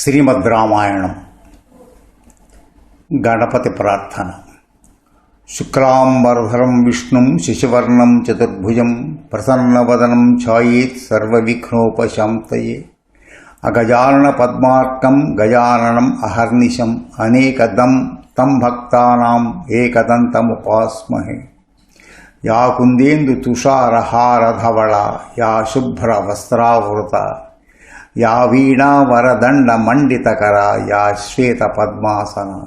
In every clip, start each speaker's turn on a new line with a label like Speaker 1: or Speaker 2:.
Speaker 1: శ్రీమద్ రామాయణం. గణపతి ప్రార్థన. శుక్లాంబరధరం విష్ణుం శశివర్ణం చతుర్భుజం ప్రసన్నవదనం ఛాయేత్ సర్వవిఘ్నోపశాంతయే. అగజానన పద్మార్కం గజాననం అహర్నిశం అనేకదం తం భక్తానాం ఏకదంతముపాస్మహే యా కుందేందు తుషారహారధవళ యా శుభ్ర వస్త్రావృత. యా వీణావరదండ మండితకర యా శ్వేత పద్మాసన.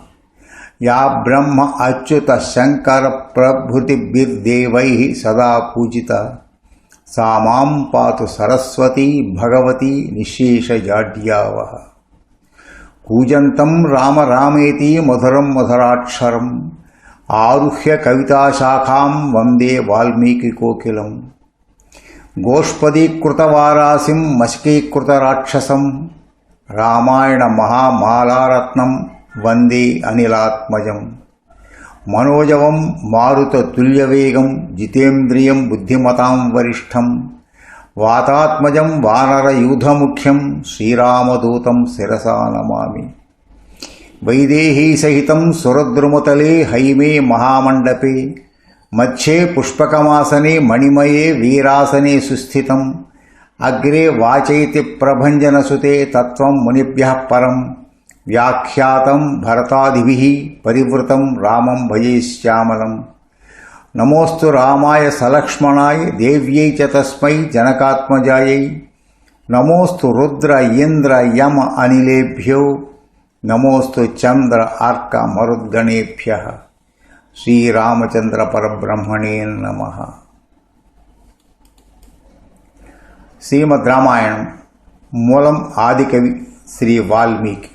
Speaker 1: యా బ్రహ్మ అచ్యుత శంకర ప్రభృతిభిర్దేవై సదా పూజిత. సా మాం పాతు సరస్వతీ భగవతి నిశేషజాడ్యావ కూజంతం రామ రామేతి మధురం మధురాక్షరం. ఆరుహ్య కవితాశాఖాం వందే వాల్మీకి కోకిలం. గోష్పదీకృతవారాసిం మసికీకృత రాక్షసం రామాయణ మహామాలారత్నం వందే అనిలాత్మజం. మనోజవం మారుత తుల్యవేగం జితేంద్రియం బుద్ధిమతాం వరిష్టం. వాతాత్మజం వానరయూధముఖ్యం శ్రీరామదూతం శిరసా నమామి. వైదేహీసహితం సురద్రుమతలే హైమే మహామండపే. मध्ये पुष्पकमासने मणिमये वीरासने सुस्थितम्। अग्रे वाचयति प्रभञ्जनसुते तत्त्वं मुनिभ्यः परं व्याख्यातं भरतादिभिः परिवृतं रामं भजे श्यामलम् नमोस्तु रामाय सलक्ष्मणाय देव्यै च तस्मै जनकात्मजायै। नमोस्तु रुद्र, इन्द्र, यम, अनिलेभ्यो। नमोऽस्तु चन्द्र अर्कमरुद्गणेभ्यः శ్రీరామచంద్ర పరబ్రహ్మణే నమ. శ్రీమద్ రామాయణం మూలం ఆదికవి శ్రీ వాల్మీకి.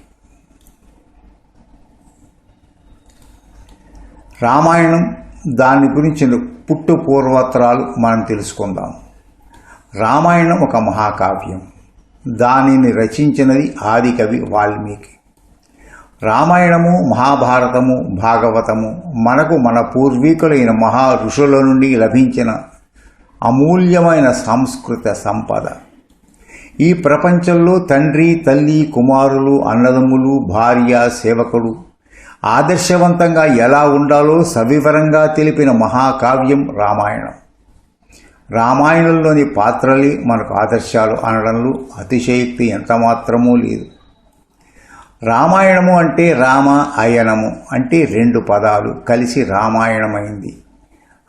Speaker 1: రామాయణం దాని గురించిన పుట్టు పూర్వోత్తరాలు మనం తెలుసుకుందాం. రామాయణం ఒక మహాకావ్యం. దానిని రచించినది ఆదికవి వాల్మీకి. రామాయణము మహాభారతము భాగవతము మనకు మన పూర్వీకులైన మహా ఋషుల నుండి లభించిన అమూల్యమైన సంస్కృత సంపద. ఈ ప్రపంచంలో తండ్రి తల్లి కుమారులు అన్నదమ్ములు భార్య సేవకుడు ఆదర్శవంతంగా ఎలా ఉండాలో సవివరంగా తెలిపిన మహాకావ్యం రామాయణం. రామాయణంలోని పాత్రలే మనకు ఆదర్శాలు అనడంలో అతిశయోక్తి ఎంతమాత్రమూ లేదు. రామాయణము అంటే రామ అయనము అంటే రెండు పదాలు కలిసి రామాయణమైంది.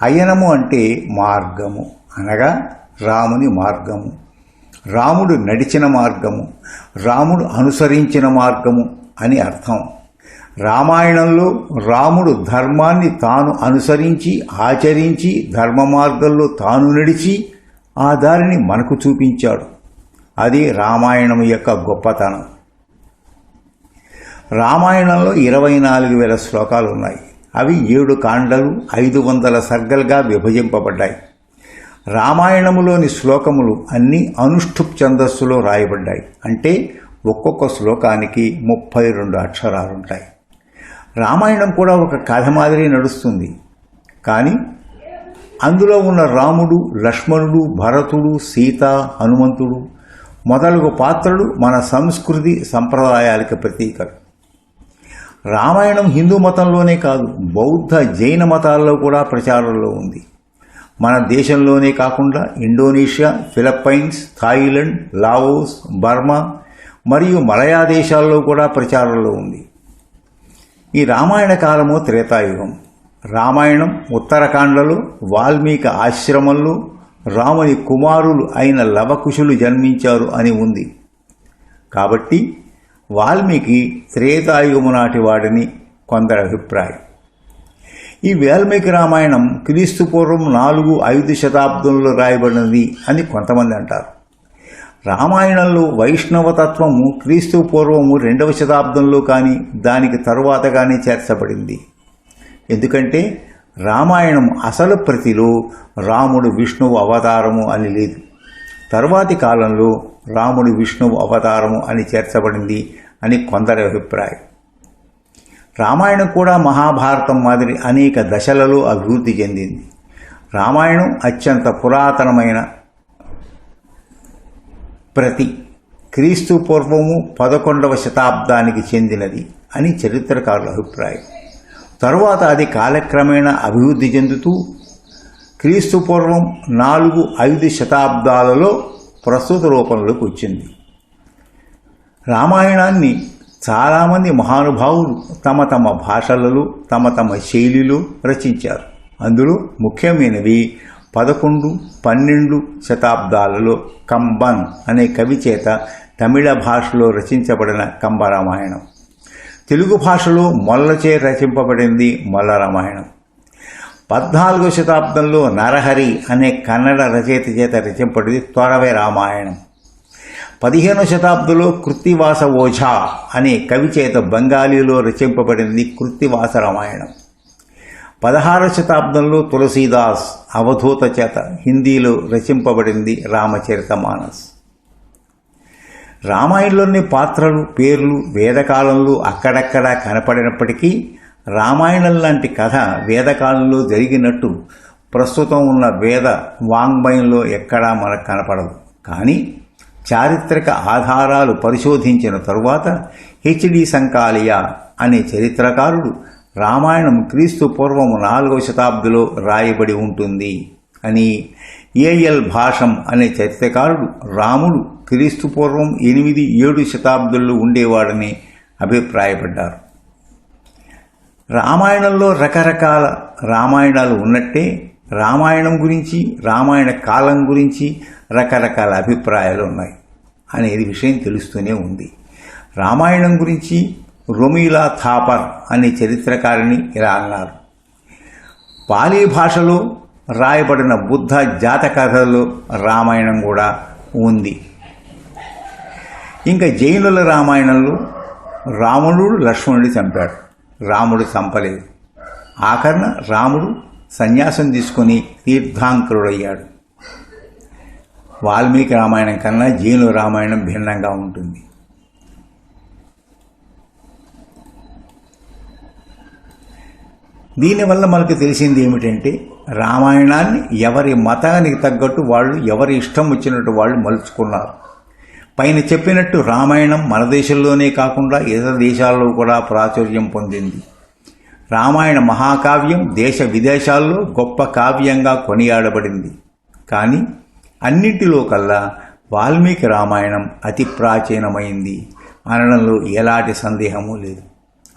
Speaker 1: అయనము అంటే మార్గము అనగా రాముని మార్గము. రాముడు నడిచిన మార్గము రాముడు అనుసరించిన మార్గము అని అర్థం. రామాయణంలో రాముడు ధర్మాన్ని తాను అనుసరించి ఆచరించి ధర్మ మార్గంలో తాను నడిచి ఆ దారిని మనకు చూపించాడు. అది రామాయణం యొక్క గొప్పతనం. రామాయణంలో ఇరవై నాలుగు వేల శ్లోకాలు ఉన్నాయి. అవి ఏడు కాండలు ఐదు వందల సర్గలుగా విభజింపబడ్డాయి. రామాయణములోని శ్లోకములు అన్నీ అనుష్ఠుప్ ఛందస్సులో రాయబడ్డాయి. అంటే ఒక్కొక్క శ్లోకానికి ముప్పై రెండు అక్షరాలుంటాయి. రామాయణం కూడా ఒక కథ మాదిరి నడుస్తుంది. కానీ అందులో ఉన్న రాముడు లక్ష్మణుడు భరతుడు సీత హనుమంతుడు మొదలగు పాత్రలు మన సంస్కృతి సంప్రదాయాలకు ప్రతీకలు. రామాయణం హిందూ మతంలోనే కాదు బౌద్ధ జైన మతాల్లో కూడా ప్రచారంలో ఉంది. మన దేశంలోనే కాకుండా Indonesia Philippines Thailand Laos Burma మరియు మలయా దేశాల్లో కూడా ప్రచారంలో ఉంది. ఈ రామాయణ కాలము త్రేతాయుగం. రామాయణం ఉత్తరాఖండలో వాల్మీకి ఆశ్రమంలో రాముని కుమారులు అయిన లవకుశులు జన్మించారు అని ఉంది. కాబట్టి వాల్మీకి త్రేతాయుగము నాటి వాడిని కొందరి అభిప్రాయం. ఈ వాల్మీకి రామాయణం క్రీస్తు పూర్వం నాలుగు ఐదు శతాబ్దంలో రాయబడినది అని కొంతమంది అంటారు. రామాయణంలో వైష్ణవతత్వము క్రీస్తు పూర్వము రెండవ శతాబ్దంలో కానీ దానికి తరువాత కానీ చేర్చబడింది. ఎందుకంటే రామాయణం అసలు ప్రతిలో రాముడు విష్ణువు అవతారము అని లేదు. తరువాతి కాలంలో రాముడి విష్ణువు అవతారము అని చేర్చబడింది అని కొందరి అభిప్రాయం. రామాయణం కూడా మహాభారతం మాదిరి అనేక దశలలో అభివృద్ధి చెందింది. రామాయణం అత్యంత పురాతనమైన ప్రతి క్రీస్తు పూర్వము పదకొండవ శతాబ్దానికి చెందినది అని చరిత్రకారుల అభిప్రాయం. తరువాత అది కాలక్రమేణా అభివృద్ధి చెందుతూ క్రీస్తు పూర్వం నాలుగు ఐదు శతాబ్దాలలో ప్రస్తుత రూపంలోకి వచ్చింది. రామాయణాన్ని చాలామంది మహానుభావులు తమ తమ భాషలలో తమ తమ శైలిలో రచించారు. అందులో ముఖ్యమైనవి పదకొండు పన్నెండు శతాబ్దాలలో కంబన్ అనే కవి చేత తమిళ భాషలో రచించబడిన కంబరామాయణం తెలుగు భాషలో మొల్లచే రచింపబడింది మొల్ల రామాయణం. పద్నాలుగో శతాబ్దంలో నరహరి అనే కన్నడ రచయిత చేత రచింపడింది త్వరవే రామాయణం. పదిహేనో శతాబ్దంలో కృత్తివాస ఓఝా అనే కవి చేత బెంగాలీలో రచింపబడింది కృత్తివాస రామాయణం. పదహారవ శతాబ్దంలో తులసీదాస్ అవధూత చేత హిందీలో రచింపబడింది రామచరిత మానస్. రామాయణంలోని పాత్రలు పేర్లు వేదకాలంలో అక్కడక్కడా కనపడినప్పటికీ రామాయణం లాంటి కథ వేదకాలంలో జరిగినట్టు ప్రస్తుతం ఉన్న వేద వాంగ్మయంలో ఎక్కడా మనకు కనపడదు. కానీ చారిత్రక ఆధారాలు పరిశోధించిన తరువాత హెచ్డి సంకాలియ అనే చరిత్రకారుడు రామాయణం క్రీస్తు పూర్వము నాలుగవ శతాబ్దిలో రాయబడి ఉంటుంది అని ఏఎల్ భాషం అనే చరిత్రకారుడు రాముడు క్రీస్తు పూర్వం ఎనిమిది ఏడు శతాబ్దుల్లో ఉండేవాడని అభిప్రాయపడ్డారు. రామాయణంలో రకరకాల రామాయణాలు ఉన్నట్టే రామాయణం గురించి రామాయణ కాలం గురించి రకరకాల అభిప్రాయాలు ఉన్నాయి అనేది విషయం తెలుస్తూనే ఉంది. రామాయణం గురించి రొమీలా థాపర్ అనే చరిత్రకారిణి ఇలా అన్నారు. పాలీ భాషలో రాయబడిన బుద్ధ జాతకథలో రామాయణం కూడా ఉంది. ఇంకా జైనుల రామాయణంలో రావణుడు లక్ష్మణుడు చంపాడు. రాముడు చంపలేదు. ఆఖరణ రాముడు సన్యాసం తీసుకొని తీర్థాంకరుడయ్యాడు. వాల్మీకి రామాయణం కన్నా జైనుల రామాయణం భిన్నంగా ఉంటుంది. దీనివల్ల మనకు తెలిసింది ఏమిటంటే రామాయణాన్ని ఎవరి మతానికి తగ్గట్టు వాళ్ళు ఎవరి ఇష్టం వచ్చినట్టు వాళ్ళు మలుచుకున్నారు. పైన చెప్పినట్టు రామాయణం మన దేశంలోనే కాకుండా ఇతర దేశాల్లో కూడా ప్రాచుర్యం పొందింది. రామాయణ మహాకావ్యం దేశ విదేశాల్లో గొప్ప కావ్యంగా కొనియాడబడింది. కానీ అన్నింటిలో కల్లా వాల్మీకి రామాయణం అతి ప్రాచీనమైంది. అనడంలో ఎలాంటి సందేహము లేదు.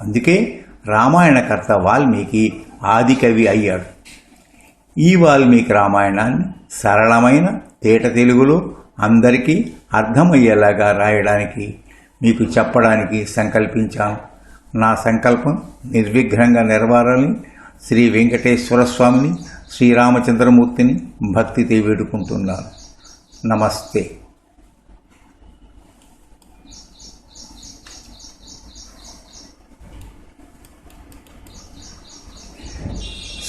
Speaker 1: అందుకే రామాయణకర్త వాల్మీకి ఆదికవి అయ్యాడు. ఈ వాల్మీకి రామాయణాన్ని సరళమైన తేట తెలుగులో అందరికీ అర్థమయ్యేలాగా రాయడానికి మీకు చెప్పడానికి సంకల్పించాను నా సంకల్పం నిర్విఘ్నంగా నెరవేరాలని శ్రీ వెంకటేశ్వర స్వామిని శ్రీరామచంద్రమూర్తిని భక్తితో వేడుకుంటున్నాను. నమస్తే.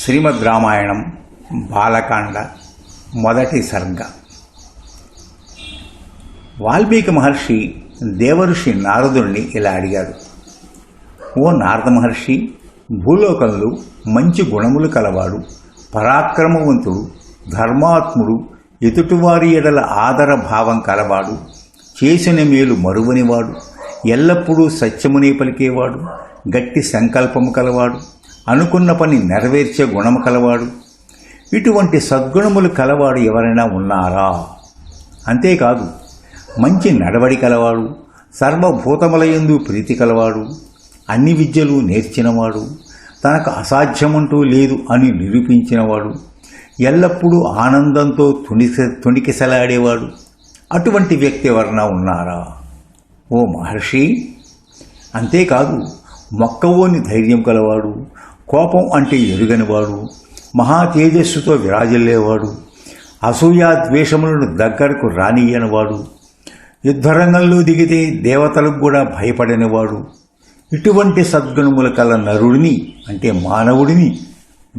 Speaker 1: శ్రీమద్ రామాయణం బాలకాండ మొదటి సర్గ. వాల్మీకి మహర్షి దేవఋషి నారదుణ్ణి ఇలా అడిగాడు. ఓ నారద మహర్షి భూలోకంలో మంచి గుణములు కలవాడు పరాక్రమవంతుడు ధర్మాత్ముడు ఎదుటివారి ఎడల ఆదర భావం కలవాడు చేసిన మేలు మరువనివాడు ఎల్లప్పుడూ సత్యమునే పలికేవాడు గట్టి సంకల్పము కలవాడు అనుకున్న పని నెరవేర్చే గుణము కలవాడు. ఇటువంటి సద్గుణములు కలవాడు ఎవరైనా ఉన్నారా? అంతేకాదు మంచి నడవడి కలవాడు సర్వభూతములయందు ప్రీతి కలవాడు అన్ని విద్యలు నేర్చినవాడు తనకు అసాధ్యమంటూ లేదు అని నిరూపించినవాడు ఎల్లప్పుడూ ఆనందంతో తుణిస తుణికిసలాడేవాడు. అటువంటి వ్యక్తి ఎవరన్నా ఉన్నారా? ఓ మహర్షి అంతేకాదు మొక్కవోని ధైర్యం కలవాడు కోపం అంటే ఎరుగనివాడు మహా తేజస్సుతో విరాజిల్లేవాడు అసూయా ద్వేషములను దగ్గరకు రానియనివాడు యుద్ధరంగంలో దిగితే దేవతలకు కూడా భయపడనివాడు. ఇటువంటి సద్గుణముల కల నరుడిని అంటే మానవుడిని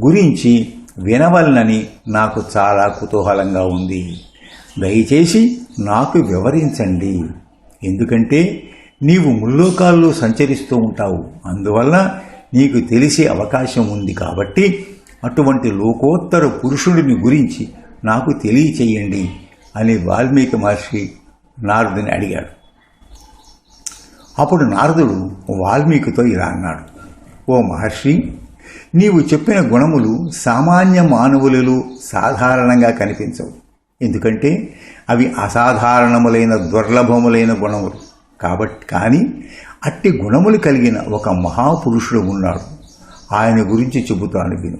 Speaker 1: గురించి వినవలనని నాకు చాలా కుతూహలంగా ఉంది. దయచేసి నాకు వివరించండి. ఎందుకంటే నీవు ముల్లోకాల్లో సంచరిస్తూ ఉంటావు. అందువల్ల నీకు తెలిసే అవకాశం ఉంది కాబట్టి అటువంటి లోకోత్తర పురుషుడిని గురించి నాకు తెలియచేయండి అని వాల్మీకి మహర్షి నారదుని అడిగాడు. అప్పుడు నారదుడు వాల్మీకితో ఇలా అన్నాడు. ఓ మహర్షి నీవు చెప్పిన గుణములు సామాన్య మానవులలో సాధారణంగా కనిపించవు. ఎందుకంటే అవి అసాధారణములైన దుర్లభములైన గుణములు. కాబట్టి కానీ అట్టి గుణములు కలిగిన ఒక మహాపురుషుడు ఉన్నాడు. ఆయన గురించి చెబుతాను విను.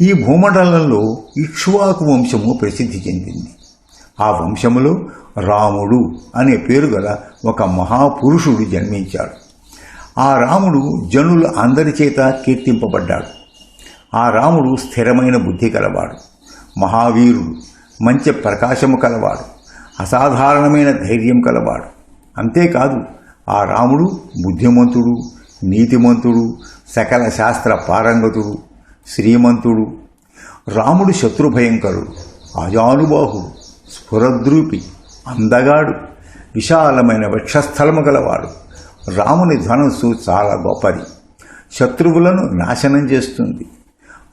Speaker 1: ఈ భూమండలంలో ఇక్ష్వాకు వంశము ప్రసిద్ధి చెందింది. ఆ వంశములో రాముడు అనే పేరు గల ఒక మహాపురుషుడు జన్మించాడు. ఆ రాముడు జనుల అందరి చేత కీర్తింపబడ్డాడు. ఆ రాముడు స్థిరమైన బుద్ధి కలవాడు మహావీరుడు మంచి ప్రకాశము కలవాడు అసాధారణమైన ధైర్యం కలవాడు. అంతేకాదు ఆ రాముడు బుద్ధిమంతుడు నీతిమంతుడు సకల శాస్త్ర పారంగతుడు శ్రీమంతుడు. రాముడు శత్రుభయంకరుడు అజానుబాహుడు స్ఫురద్రూపి. అందగాడు విశాలమైన వృక్షస్థలము గలవాడు. రాముని ధనుస్సు చాలా గొప్పది. శత్రువులను నాశనం చేస్తుంది.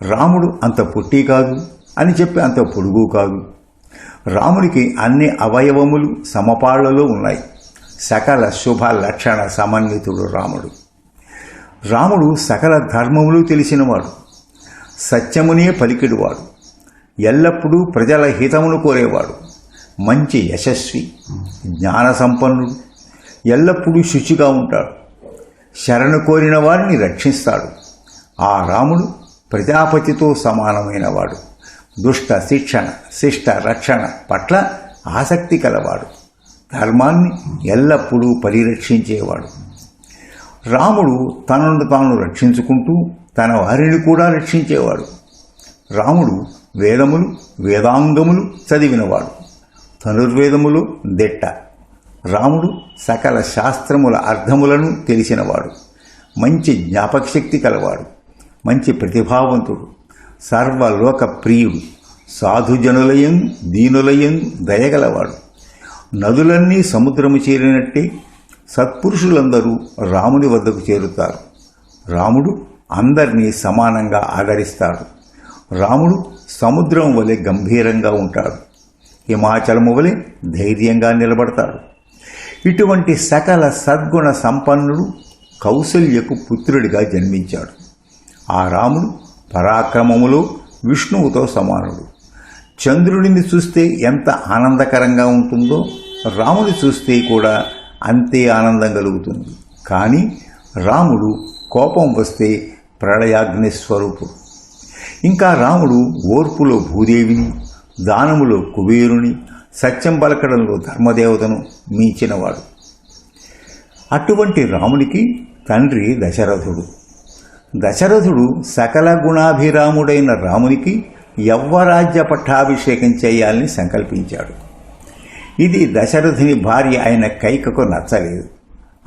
Speaker 1: రాముడు అంత పొట్టి కాదు అని చెప్పి అంత పొడుగు కాదు. రామునికి అన్ని అవయవములు సమపాళ్ళలో ఉన్నాయి. సకల శుభ లక్షణ సమన్వితుడు రాముడు. రాముడు సకల ధర్మములు తెలిసినవాడు. సత్యమునే పలికిడువాడు. ఎల్లప్పుడూ ప్రజల హితమును కోరేవాడు. మంచి యశస్వి జ్ఞాన సంపన్నుడు ఎల్లప్పుడూ శుచిగా ఉంటాడు. శరణు కోరిన వారిని రక్షిస్తాడు. ఆ రాముడు ప్రజాపతితో సమానమైనవాడు. దుష్ట శిక్షణ శిష్ట రక్షణ పట్ల ఆసక్తి కలవాడు. ధర్మాన్ని ఎల్లప్పుడూ పరిరక్షించేవాడు. రాముడు తనను తాను రక్షించుకుంటూ తన వారిని కూడా రక్షించేవాడు. రాముడు వేదములు వేదాంగములు చదివినవాడు. ధనుర్వేదములు దిట్ట. రాముడు సకల శాస్త్రముల అర్థములను తెలిసినవాడు. మంచి జ్ఞాపకశక్తి కలవాడు. మంచి ప్రతిభావంతుడు. సర్వలోక ప్రియుడు. సాధుజనులయం దీనులయం దయగలవాడు. నదులన్నీ సముద్రము చేరినట్టే సత్పురుషులందరూ రాముని వద్దకు చేరుతారు. రాముడు అందరినీ సమానంగా ఆదరిస్తాడు. రాముడు సముద్రం వలె గంభీరంగా ఉంటాడు. హిమాచలము వలె ధైర్యంగా నిలబడతాడు ఇటువంటి సకల సద్గుణ సంపన్నుడు కౌసల్యకు పుత్రుడిగా జన్మించాడు. ఆ రాముడు పరాక్రమములో విష్ణువుతో సమానుడు. చంద్రుడిని చూస్తే ఎంత ఆనందకరంగా ఉంటుందో రాముని చూస్తే కూడా అంతే ఆనందం కలుగుతుంది. కానీ రాముడు కోపం వస్తే ప్రళయాగ్ని స్వరూపుడు. ఇంకా రాముడు ఓర్పులో భూదేవిని దానములో కుబేరుని సత్యం పలకడంలో ధర్మదేవతను మించినవాడు. అటువంటి రామునికి తండ్రి దశరథుడు. దశరథుడు సకల గుణాభిరాముడైన రామునికి యవ్వరాజ్య పట్టాభిషేకం చేయాలని సంకల్పించాడు. ఇది దశరథుని భార్య అయిన కైకకు నచ్చలేదు.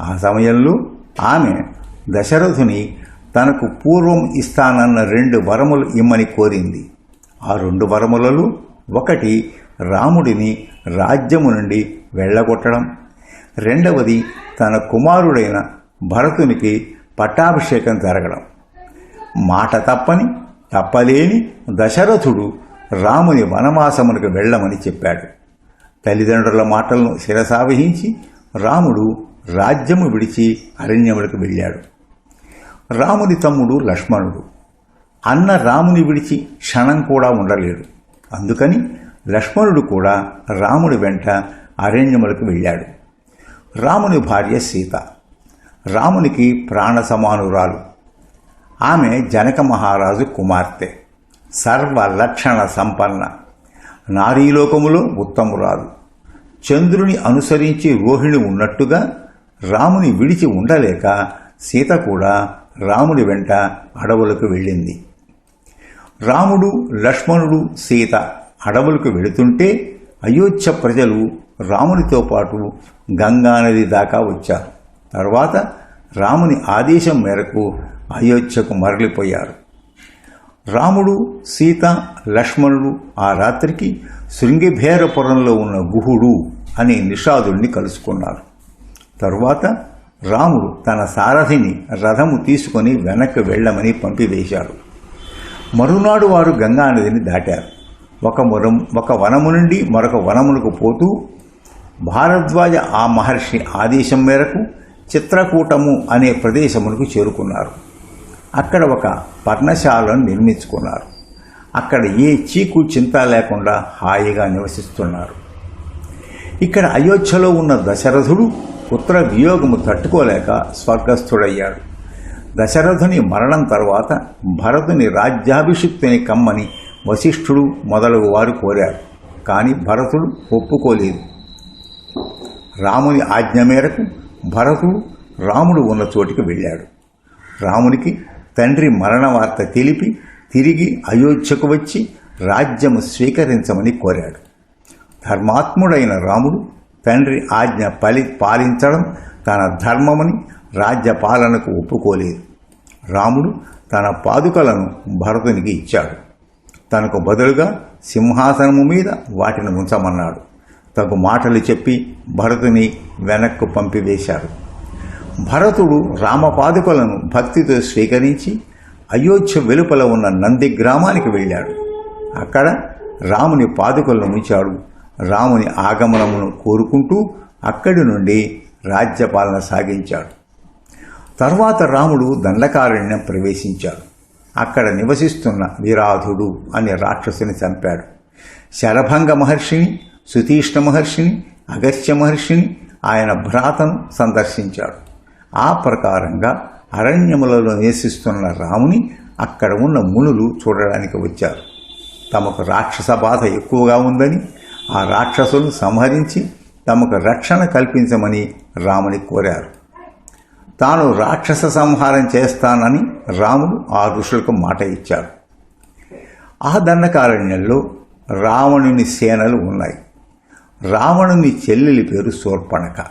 Speaker 1: ఆ సమయంలో ఆమె దశరథుని తనకు పూర్వం ఇస్తానన్న రెండు వరములు ఇమ్మని కోరింది. ఆ రెండు వరములలో ఒకటి రాముడిని రాజ్యము నుండి వెళ్ళగొట్టడం. రెండవది తన కుమారుడైన భరతునికి పట్టాభిషేకం జరగడం. మాట తప్పని తప్పలేని దశరథుడు రాముని వనవాసమునకు వెళ్ళమని చెప్పాడు. తల్లిదండ్రుల మాటలను శిరసావహించి రాముడు రాజ్యము విడిచి అరణ్యములకు వెళ్ళాడు. రాముని తమ్ముడు లక్ష్మణుడు. అన్న రాముని విడిచి క్షణం కూడా ఉండలేడు అందుకని లక్ష్మణుడు కూడా రాముడి వెంట అరణ్యములకు వెళ్ళాడు. రాముని భార్య సీత. రామునికి ప్రాణ సమానురాలు. ఆమె జనక మహారాజు కుమార్తె. సర్వ లక్షణ సంపన్న. నారీలోకములో ఉత్తమురాలు. చంద్రుని అనుసరించి రోహిణి ఉన్నట్టుగా రాముని విడిచి ఉండలేక సీత కూడా రాముడి వెంట అడవులకు వెళ్ళింది. రాముడు లక్ష్మణుడు సీత అడవులకు వెళుతుంటే అయోధ్య ప్రజలు రామునితో పాటు గంగానది దాకా వచ్చారు. తర్వాత రాముని ఆదేశం మేరకు అయోధ్యకు మరలిపోయారు. రాముడు సీత లక్ష్మణుడు ఆ రాత్రికి శృంగిభేరపురంలో ఉన్న గుహుడు అనే నిషాదుల్ని కలుసుకున్నారు. తరువాత రాముడు తన సారథిని రథము తీసుకొని వెనక్కి వెళ్ళమని పంపివేశాడు మరునాడు వారు గంగా నదిని దాటారు. ఒక వరం ఒక వనము నుండి మరొక వనమునకు పోతూ భారద్వాజ ఆ మహర్షి ఆదేశం మేరకు చిత్రకూటము అనే ప్రదేశమునకు చేరుకున్నారు. అక్కడ ఒక పర్ణశాలను నిర్మించుకున్నారు. అక్కడ ఏ చీకు చింత లేకుండా హాయిగా నివసిస్తున్నారు. ఇక్కడ అయోధ్యలో ఉన్న దశరథుడు పుత్ర వియోగము తట్టుకోలేక స్వర్గస్థుడయ్యాడు. దశరథుని మరణం తర్వాత భరతుని రాజ్యాభిషిక్తుని కమ్మని వశిష్ఠుడు మొదలగు వారు కోరారు. కానీ భరతుడు ఒప్పుకోలేదు. రాముని ఆజ్ఞ మేరకు భరతుడు రాముడు ఉన్న చోటికి వెళ్ళాడు. రామునికి తండ్రి మరణ వార్త తెలిపి తిరిగి అయోధ్యకు వచ్చి రాజ్యము స్వీకరించమని కోరాడు. ధర్మాత్ముడైన రాముడు తండ్రి ఆజ్ఞ పలి పాలించడం తన ధర్మమని రాజ్య పాలనకు ఒప్పుకోలేదు. రాముడు తన పాదుకలను భరతునికి ఇచ్చాడు. తనకు బదులుగా సింహాసనము మీద వాటిని ఉంచమన్నాడు. తగు మాటలు చెప్పి భరతుని వెనక్కు పంపివేశాడు. భరతుడు రామపాదుకలను భక్తితో స్వీకరించి అయోధ్య వెలుపల ఉన్న నంది గ్రామానికి వెళ్ళాడు. అక్కడ రాముని పాదుకలను ఉంచాడు. రాముని ఆగమనమును కోరుకుంటూ అక్కడి నుండి రాజ్యపాలన సాగించాడు. తర్వాత రాముడు దండకారణ్యం ప్రవేశించాడు. అక్కడ నివసిస్తున్న విరాధుడు అనే రాక్షసుని చంపాడు. శరభంగ మహర్షిని సుతీష్ణ మహర్షిని అగస్త్య మహర్షిని ఆయన భ్రాతను సందర్శించాడు. ఆ ప్రకారంగా అరణ్యములలో నివసిస్తున్న రాముని అక్కడ ఉన్న మునులు చూడడానికి వచ్చారు. తమకు రాక్షస బాధ ఎక్కువగా ఉందని ఆ రాక్షసులను సంహరించి తమకు రక్షణ కల్పించమని రాముని కోరారు. తాను రాక్షస సంహారం చేస్తానని రాముడు ఆ ఋషులకు మాట ఇచ్చాడు. ఆ దండకారణ్యంలో రావణుని సేనలు ఉన్నాయి. రావణుని చెల్లెలి పేరు శూర్పణక.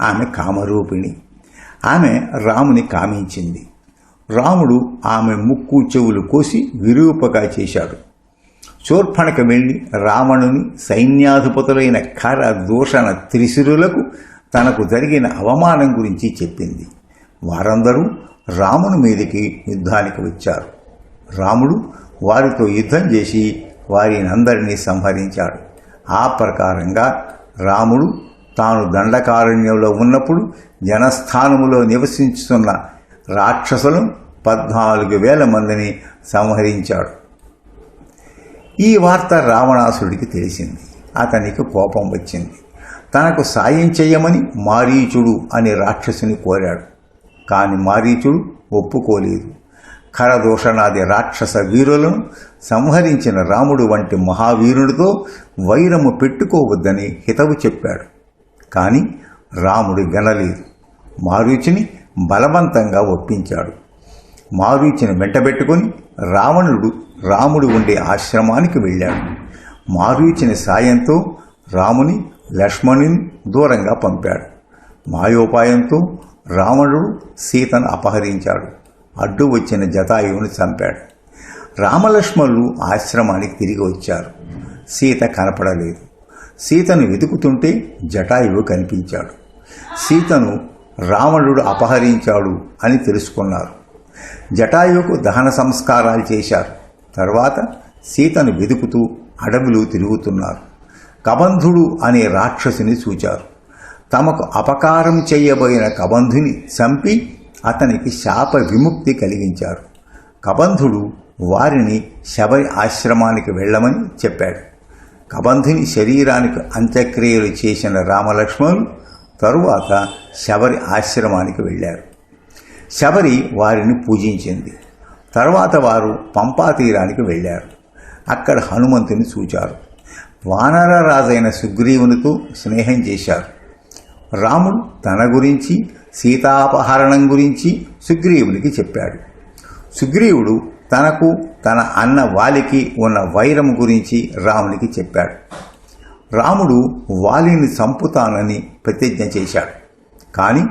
Speaker 1: ఆమె కామరూపిణి. ఆమె రాముని కామించింది. రాముడు ఆమె ముక్కు చెవులు కోసి విరూపగా చేశాడు. శూర్పణక వెళ్ళి రావణుని సైన్యాధిపతులైన ఖర దూషణ త్రిశిరులకు తనకు జరిగిన అవమానం గురించి చెప్పింది. వారందరూ రాముని మీదకి యుద్ధానికి వచ్చారు. రాముడు వారితో యుద్ధం చేసి వారిని అందరినీ సంహరించాడు. ఆ ప్రకారంగా రాముడు తాను దండకారణ్యంలో ఉన్నప్పుడు జనస్థానములో నివసించుతున్న రాక్షసులు పద్నాలుగు వేల మందిని సంహరించాడు. ఈ వార్త రావణాసుడికి తెలిసింది. అతనికి కోపం వచ్చింది. తనకు సాయం చేయమని మారీచుడు అనే రాక్షసుని కోరాడు. కాని మారీచుడు ఒప్పుకోలేదు. ఖరదూషణాది రాక్షస వీరులను సంహరించిన రాముడు వంటి మహావీరుడితో వైరము పెట్టుకోవద్దని హితవు చెప్పాడు. కానీ రాముడు వినలేదు. మారీచుని బలవంతంగా ఒప్పించాడు. మారీచుని వెంటబెట్టుకొని రావణుడు రాముడు ఉండే ఆశ్రమానికి వెళ్ళాడు. మారీచుని సాయంతో రాముని లక్ష్మణుని దూరంగా పంపాడు. మాయోపాయంతో రావణుడు సీతను అపహరించాడు. అడ్డు వచ్చిన జటాయువుని చంపాడు. రామలక్ష్మణులు ఆశ్రమానికి తిరిగి వచ్చారు. సీత కనపడలేదు. సీతను వెతుకుతుంటే జటాయువు కనిపించాడు. సీతను రావణుడు అపహరించాడు అని తెలుసుకున్నారు. జటాయువుకు దహన సంస్కారాలు చేశారు. తర్వాత సీతను వెతుకుతూ అడవులు తిరుగుతున్నారు. కబంధుడు అనే రాక్షసుని చూచారు. తమకు అపకారం చేయబోయిన కబంధుని చంపి అతనికి శాప విముక్తి కలిగించారు. కబంధుడు వారిని శబరి ఆశ్రమానికి వెళ్ళమని చెప్పాడు. కబంధుని శరీరానికి అంత్యక్రియలు చేసిన రామలక్ష్మణులు తరువాత శబరి ఆశ్రమానికి వెళ్ళారు. శబరి వారిని పూజించింది. తర్వాత వారు పంపా తీరానికి వెళ్ళారు. అక్కడ హనుమంతుని చూచారు. వానరరాజైన సుగ్రీవునితో స్నేహం చేశారు. రాముడు తన గురించి సీతాపహరణం గురించి సుగ్రీవునికి చెప్పాడు. సుగ్రీవుడు తనకు తన అన్న వాలికి ఉన్న వైరం గురించి రామునికి చెప్పాడు. రాముడు వాలిని చంపుతానని ప్రతిజ్ఞ చేశాడు. కానీ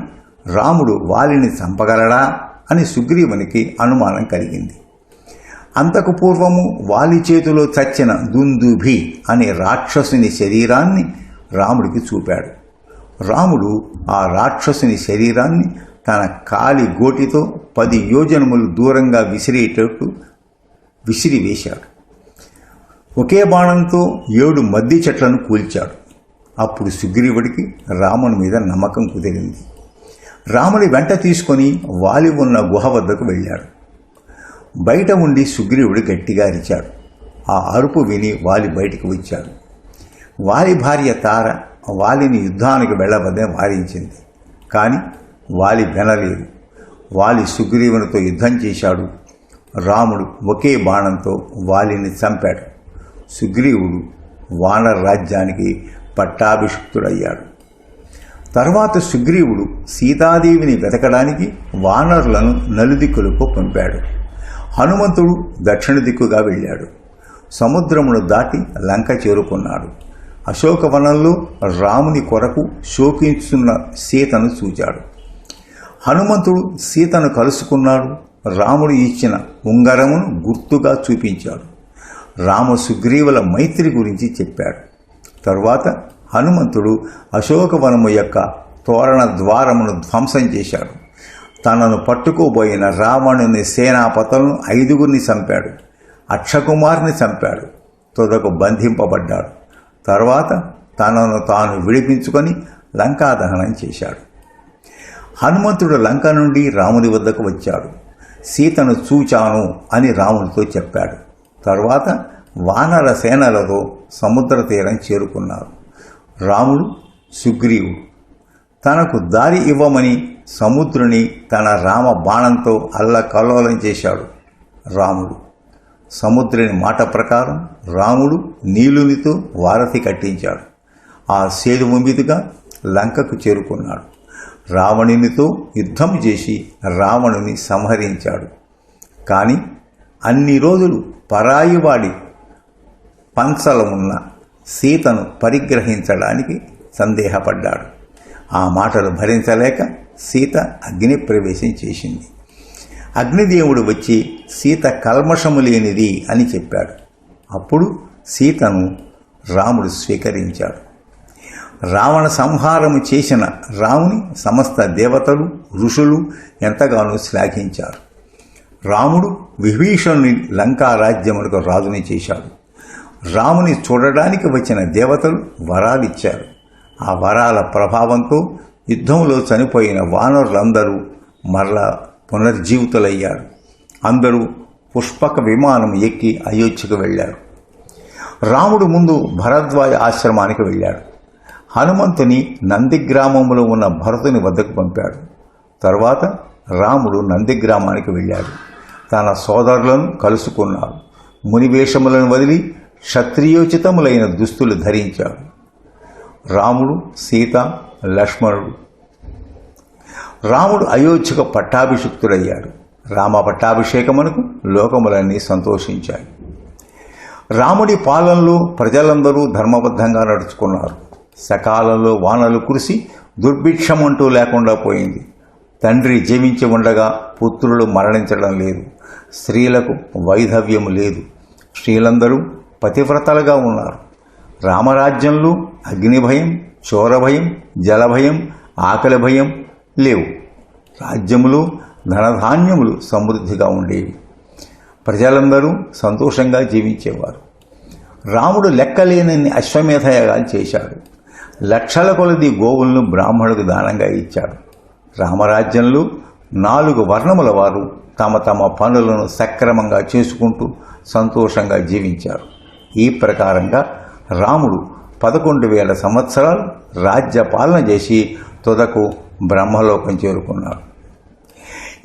Speaker 1: రాముడు వాలిని చంపగలడా అని సుగ్రీవునికి అనుమానం కలిగింది. అంతకు పూర్వము వాలి చేతిలో చచ్చిన దుందుభి అనే రాక్షసుని శరీరాన్ని రాముడికి చూపాడు. రాముడు ఆ రాక్షసుని శరీరాన్ని తన కాలి గోటితో పది యోజనములు దూరంగా విసిరేటట్టు విసిరివేశాడు ఒకే బాణంతో ఏడు మద్ది చెట్లను కూల్చాడు. అప్పుడు సుగ్రీవుడికి రాముని మీద నమ్మకం కుదిరింది. రాముని వెంట తీసుకొని వాలి ఉన్న గుహ వద్దకు వెళ్ళాడు. బయట ఉండి సుగ్రీవుడు గట్టిగా అరిచాడు. ఆ అరుపు విని వాలి బయటికి వచ్చాడు. వాలి భార్య తార వాలిని యుద్ధానికి వెళ్ళవద్దని వారించింది. కానీ వాలి వినలేదు. వాలి సుగ్రీవునితో యుద్ధం చేశాడు. రాముడు ఒకే బాణంతో వాలిని చంపాడు. సుగ్రీవుడు వానర రాజ్యానికి పట్టాభిషిక్తుడయ్యాడు. తర్వాత సుగ్రీవుడు సీతాదేవిని వెతకడానికి వానరులను నలుదిక్కులకు పంపాడు. హనుమంతుడు దక్షిణ దిక్కుగా వెళ్ళాడు. సముద్రమును దాటి లంక చేరుకున్నాడు. అశోకవనంలో రాముని కొరకు శోకించున్న సీతను చూచాడు. హనుమంతుడు సీతను కలుసుకున్నాడు. రాముడు ఇచ్చిన ఉంగరమును గుర్తుగా చూపించాడు. రామ సుగ్రీవుల మైత్రి గురించి చెప్పాడు. తరువాత హనుమంతుడు అశోకవనము యొక్క తోరణ ద్వారమును ధ్వంసం చేశాడు. తనను పట్టుకోబోయిన రావణుని సేనాపతులను ఐదుగురిని చంపాడు. అక్షకుమార్ని చంపాడు. తుదకు బంధింపబడ్డాడు. తర్వాత తనను తాను విడిపించుకొని లంకాదహనం చేశాడు. హనుమంతుడు లంక నుండి రాముని వద్దకు వచ్చాడు. సీతను చూచాను అని రామునితో చెప్పాడు. తర్వాత వానర సేనలతో సముద్ర తీరం చేరుకున్నారు. రాముడు సుగ్రీవుడు తనకు దారి ఇవ్వమని సముద్రుని తన రామ బాణంతో అల్లకల్లోలం చేశాడు. రాముడు సముద్రుని మాట ప్రకారం రాముడు నీలునితో వారధి కట్టించాడు. ఆ సేదుము మీదుగా లంకకు చేరుకున్నాడు. రావణునితో యుద్ధం చేసి రావణుని సంహరించాడు. కానీ అన్ని రోజులు పరాయివాడి ఉన్న సీతను పరిగ్రహించడానికి సందేహపడ్డాడు. ఆ మాటలు భరించలేక సీత అగ్ని ప్రవేశం చేసింది. అగ్నిదేవుడు వచ్చి సీత కల్మషము లేనిది అని చెప్పాడు. అప్పుడు సీతను రాముడు స్వీకరించాడు. రావణ సంహారము చేసిన రాముని సమస్త దేవతలు ఋషులు ఎంతగానో శ్లాఘించారు. రాముడు విభీషణుని లంకారాజ్యములకు రాజుని చేశాడు. రాముని చూడడానికి వచ్చిన దేవతలు వరాలిచ్చారు ఆ వరాల ప్రభావంతో యుద్ధంలో చనిపోయిన వానరులందరూ మరలా పునర్జీవితులయ్యారు అందరూ పుష్పక విమానం ఎక్కి అయోధ్యకు వెళ్ళారు. రాముడు ముందు భరద్వాజ ఆశ్రమానికి వెళ్ళాడు. హనుమంతుని నందిగ్రామంలో ఉన్న భరతుని వద్దకు పంపాడు. తర్వాత రాముడు నందిగ్రామానికి వెళ్ళాడు. తన సోదరులను కలుసుకున్నాడు. మునివేషములను వదిలి క్షత్రియోచితములైన దుస్తులు ధరించాడు. రాముడు సీత లక్ష్మణుడు రాముడు అయోధ్యకు పట్టాభిషిక్తుడయ్యాడు. రామ పట్టాభిషేకమునకు లోకములన్నీ సంతోషించాయి. రాముడి పాలనలో ప్రజలందరూ ధర్మబద్ధంగా నడుచుకున్నారు. సకాలంలో వానలు కురిసి దుర్భిక్షమంటూ లేకుండా పోయింది. తండ్రి జీవించి ఉండగా పుత్రులు మరణించడం లేదు. స్త్రీలకు వైధవ్యము లేదు. స్త్రీలందరూ పతివ్రతలుగా ఉన్నారు. రామరాజ్యంలో అగ్నిభయం చోరభయం జలభయం ఆకలి భయం లేవు. రాజ్యములు ధనధాన్యములు సమృద్ధిగా ఉండేవి. ప్రజలందరూ సంతోషంగా జీవించేవారు. రాముడు లెక్కలేనన్ని అశ్వమేధయాగాలు చేశాడు. లక్షల కొలది గోవులను బ్రాహ్మణులకు దానంగా ఇచ్చాడు. రామరాజ్యంలో నాలుగు వర్ణముల వారు తమ తమ పనులను సక్రమంగా చేసుకుంటూ సంతోషంగా జీవించారు. ఈ ప్రకారంగా రాముడు పదకొండు వేల సంవత్సరాలు రాజ్య పాలన చేసి తుదకు బ్రహ్మలోకం చేరుకున్నాడు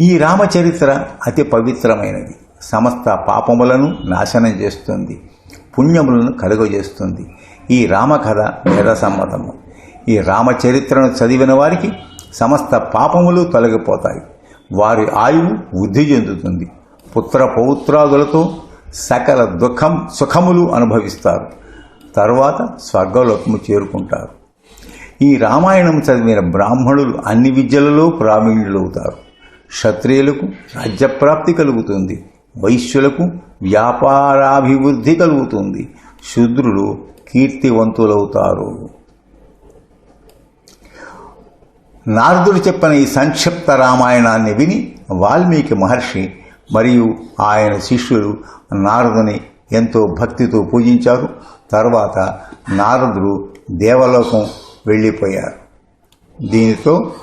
Speaker 1: ఈ రామచరిత్ర అతి పవిత్రమైనది. సమస్త పాపములను నాశనం చేస్తుంది. పుణ్యములను కలుగజేస్తుంది. ఈ రామకథ వేద సమ్మతము ఈ రామచరిత్రను చదివిన వారికి సమస్త పాపములు తొలగిపోతాయి. వారి ఆయువు వృద్ధి చెందుతుంది. పుత్ర పౌత్రాదులతో సకల దుఃఖం సుఖములు అనుభవిస్తారు. తర్వాత స్వర్గలోకము చేరుకుంటారు. ఈ రామాయణం చదివిన బ్రాహ్మణులు అన్ని విద్యలలో ప్రావీణ్యులవుతారు. క్షత్రియులకు రాజ్యప్రాప్తి కలుగుతుంది. వైశ్యులకు వ్యాపారాభివృద్ధి కలుగుతుంది. శూద్రులు కీర్తివంతులవుతారు. నారదుడు చెప్పిన ఈ సంక్షిప్త రామాయణాన్ని విని వాల్మీకి మహర్షి మరియు ఆయన శిష్యులు నారదుని ఎంతో భక్తితో పూజించారు. తర్వాత నారదుడు దేవలోకం వెళ్ళిపోయారు. దీనితో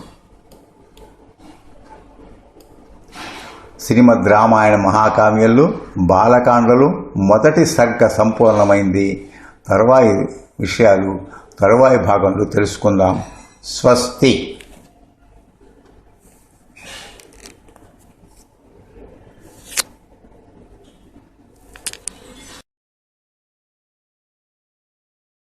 Speaker 1: శ్రీమద్ రామాయణ మహాకావ్యంలో బాలకాండలు మొదటి సర్గ సంపూర్ణమైంది. తర్వాయి విషయాలు తరువాయి భాగంలో తెలుసుకుందాం. స్వస్తి.